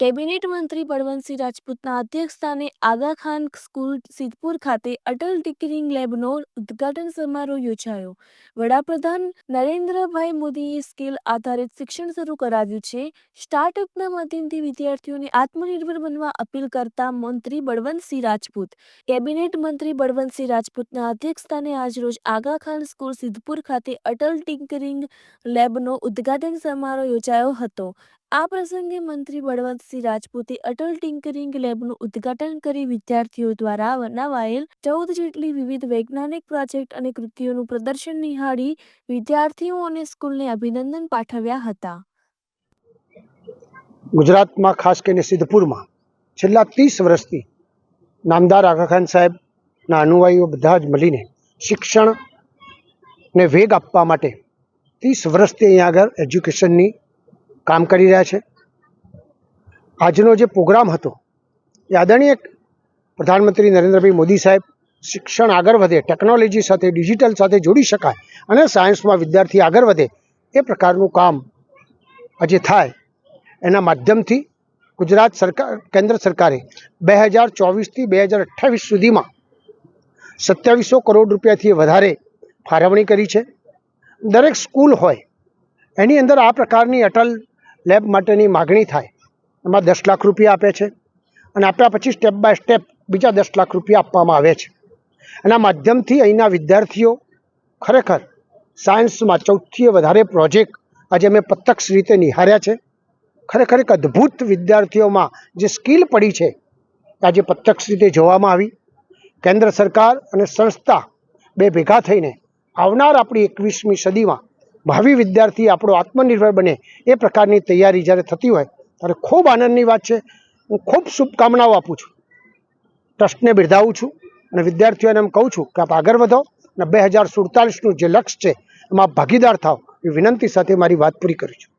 Cabinet મંત્રી બળવંતસિંહ રાજપૂતના અધ્યક્ષસ્થાને આગા Khan school Siddhpur ખાતે અટલ ટિકરિંગ લેબનો ઉદ્ઘાટન સમારોહ યોજાયો. વડાપ્રધાન નરેન્દ્રભાઈ મોદીએ સ્કિલ આધારિત શિક્ષણ શરૂ કરાવ્યું છે. સ્ટાર્ટઅપના માધ્યમથી વિદ્યાર્થીઓને આત્મનિર્ભર બનવા અપીલ કરતા મંત્રી બળવંતસિંહ રાજપૂત. કેબિનેટ મંત્રી બળવંતસિંહ રાજપૂતના અધ્યક્ષસ્થાને આજરોજ આગા ખાન સ્કૂલ સિદ્ધપુર ખાતે અટલ ટિંકરિંગ લેબનો ઉદ્ઘાટન સમારોહ યોજાયો હતો. આ પ્રસંગે મંત્રી બળવંતસિંહ રાજપૂતે અટલ ટિંકરિંગ લેબનું ઉદ્ઘાટન કરી વિદ્યાર્થીઓ દ્વારા બનાવાયેલ ચૌદ જેટલી વિવિધ વૈજ્ઞાનિક પ્રોજેક્ટ અને કૃતિઓનું પ્રદર્શન નિહાળી વિદ્યાર્થીઓ અને સ્કૂલને અભિનંદન પાઠવ્યા હતા. ગુજરાતમાં ખાસ કરીને સિદ્ધપુરમાં છેલ્લા ત્રીસ વર્ષથી નામદાર આખા ખાન સાહેબના અનુયાયીઓ બધા જ મળીને શિક્ષણને વેગ આપવા માટે ત્રીસ વર્ષથી અહીંયા આગળ એજ્યુકેશનની કામ કરી રહ્યા છે. આજનો જે પ્રોગ્રામ હતો, એ આદરણીય પ્રધાનમંત્રી નરેન્દ્રભાઈ મોદી સાહેબ શિક્ષણ આગળ વધે, ટેકનોલોજી સાથે, ડિજિટલ સાથે જોડી શકાય અને સાયન્સમાં વિદ્યાર્થી આગળ વધે, એ પ્રકારનું કામ આજે થાય. એના માધ્યમથી ગુજરાત સરકાર, કેન્દ્ર સરકારે બે હજાર ચોવીસથી બે હજાર અઠ્ઠાવીસ સુધીમાં સત્યાવીસો કરોડ રૂપિયાથી વધારે ફાળવણી કરી છે. દરેક સ્કૂલ હોય, એની અંદર આ પ્રકારની અટલ લેબ માટેની માગણી થાય, એમાં દસ લાખ રૂપિયા આપે છે અને આપ્યા પછી સ્ટેપ બાય સ્ટેપ બીજા દસ લાખ રૂપિયા આપવામાં આવે છે. એના માધ્યમથી અહીંના વિદ્યાર્થીઓ ખરેખર સાયન્સમાં ચૌદથી વધારે પ્રોજેક્ટ આજે અમે પ્રત્યક્ષ રીતે નિહાર્યા છે. ખરેખર એક અદ્ભુત વિદ્યાર્થીઓમાં જે સ્કિલ પડી છે આજે પ્રત્યક્ષ રીતે જોવામાં આવી. કેન્દ્ર સરકાર અને સંસ્થા બે ભેગા થઈને આવનાર આપણી એકવીસમી સદીમાં ભાવિ વિદ્યાર્થી આપણો આત્મનિર્ભર બને એ પ્રકારની તૈયારી જ્યારે થતી હોય, ત્યારે ખૂબ આનંદની વાત છે. હું ખૂબ શુભકામનાઓ આપું છું. ટ્રસ્ટને બિરદાવું છું અને વિદ્યાર્થીઓને એમ કહું છું કે આપ આગળ વધો અને બે હજાર સુડતાલીસનું જે લક્ષ્ય છે, એમાં ભાગીદાર થાવ એ વિનંતી સાથે મારી વાત પૂરી કરું છું.